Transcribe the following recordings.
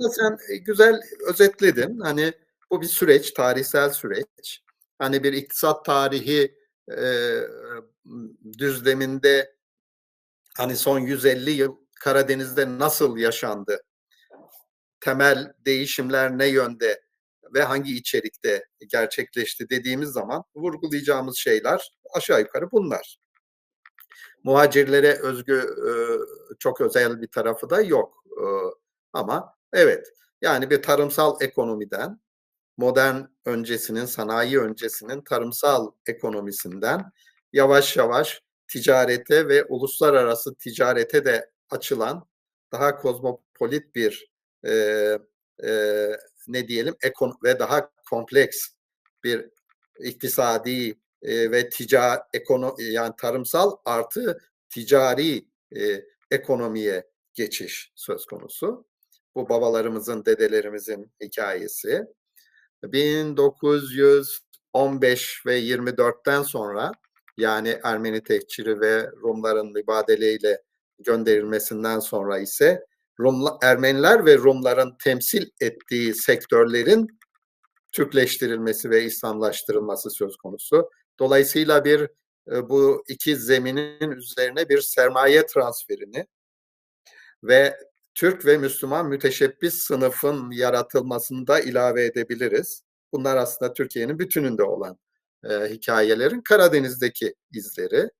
aslında sen e, güzel özetledin. Hani bu bir süreç, tarihsel süreç. Hani bir iktisat tarihi e, düzleminde hani son 150 yıl Karadeniz'de nasıl yaşandı? Temel değişimler ne yönde ve hangi içerikte gerçekleşti dediğimiz zaman vurgulayacağımız şeyler aşağı yukarı bunlar. Muhacirlere özgü e, çok özel bir tarafı da yok. E, ama evet yani bir tarımsal ekonomiden modern öncesinin, sanayi öncesinin tarımsal ekonomisinden yavaş yavaş ticarete ve uluslararası ticarete de açılan daha kozmopolit bir e, e, ne diyelim ekon ve daha kompleks bir iktisadi e, ve ticari ekono yani tarımsal artı ticari e, ekonomiye geçiş söz konusu. Bu babalarımızın, dedelerimizin hikayesi. 1915 ve 24'ten sonra yani Ermeni tehciri ve Rumların mübadeleyle gönderilmesinden sonra ise Rumla, Ermeniler ve Rumların temsil ettiği sektörlerin Türkleştirilmesi ve İslamlaştırılması söz konusu. Dolayısıyla bir e, bu iki zeminin üzerine bir sermaye transferini ve Türk ve Müslüman müteşebbis sınıfın yaratılmasını da ilave edebiliriz. Bunlar aslında Türkiye'nin bütününde olan e, hikayelerin Karadeniz'deki izleri.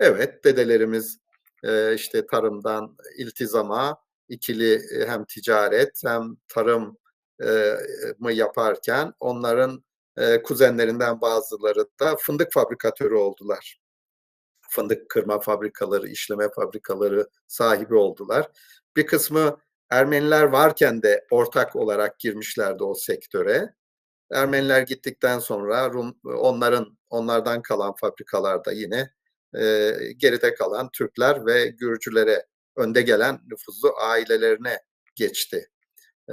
Evet, dedelerimiz e, işte tarımdan iltizama, ikili e, hem ticaret hem tarım e, mı yaparken onların e, kuzenlerinden bazıları da fındık fabrikatörü oldular. Fındık kırma fabrikaları, işleme fabrikaları sahibi oldular. Bir kısmı Ermeniler varken de ortak olarak girmişlerdi o sektöre. Ermeniler gittikten sonra Rum, onların onlardan kalan fabrikalarda yine e, geride kalan Türkler ve Gürcülere önde gelen nüfuzlu ailelerine geçti.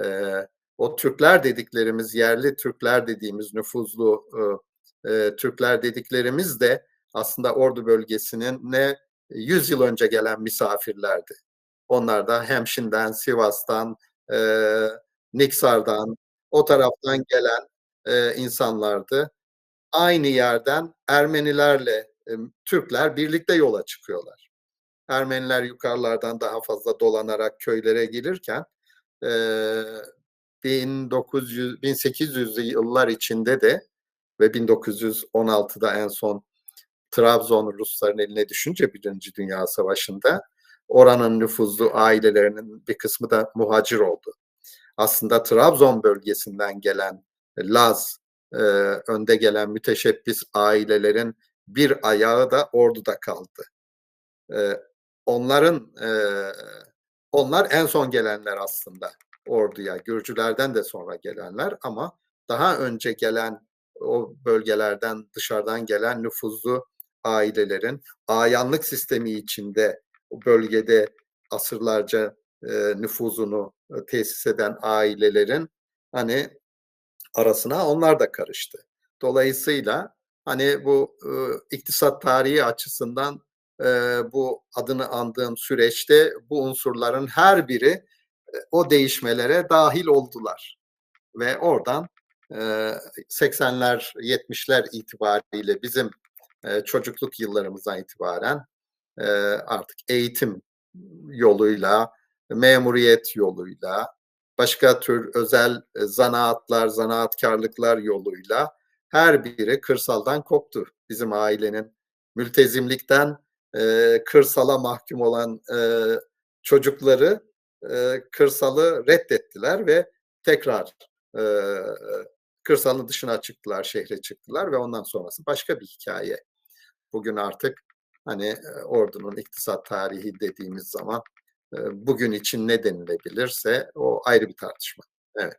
E, o Türkler dediklerimiz, yerli Türkler dediğimiz nüfuzlu e, e, Türkler dediklerimiz de aslında Ordu bölgesinin ne 100 yıl önce gelen misafirlerdi. Onlar da Hemşin'den, Sivas'tan, e, Niksar'dan, o taraftan gelen e, insanlardı. Aynı yerden Ermenilerle e, Türkler birlikte yola çıkıyorlar. Ermeniler yukarılardan daha fazla dolanarak köylere gelirken e, 1900 1800'lü yıllar içinde de ve 1916'da en son Trabzon Rusların eline düşünce Birinci Dünya Savaşı'nda oranın nüfuzlu ailelerinin bir kısmı da muhacir oldu. Aslında Trabzon bölgesinden gelen Laz, e, önde gelen müteşebbis ailelerin bir ayağı da orduda kaldı. E, onların e, onlar en son gelenler aslında orduya. Gürcülerden de sonra gelenler ama daha önce gelen o bölgelerden dışarıdan gelen nüfuzlu ailelerin ayanlık sistemi içinde bölgede asırlarca e, nüfuzunu e, tesis eden ailelerin hani arasına onlar da karıştı. Dolayısıyla hani bu e, iktisat tarihi açısından e, bu adını andığım süreçte bu unsurların her biri e, o değişmelere dahil oldular. Ve oradan e, 80'ler 70'ler itibariyle bizim çocukluk yıllarımızdan itibaren artık eğitim yoluyla, memuriyet yoluyla, başka tür özel zanaatlar, zanaatkarlıklar yoluyla her biri kırsaldan koptu. Bizim ailenin mültezimlikten kırsala mahkum olan çocukları kırsalı reddettiler ve tekrar e, kırsalın dışına çıktılar, şehre çıktılar ve ondan sonrası başka bir hikaye. Bugün artık hani ordunun iktisat tarihi dediğimiz zaman bugün için ne denilebilirse o ayrı bir tartışma. Evet.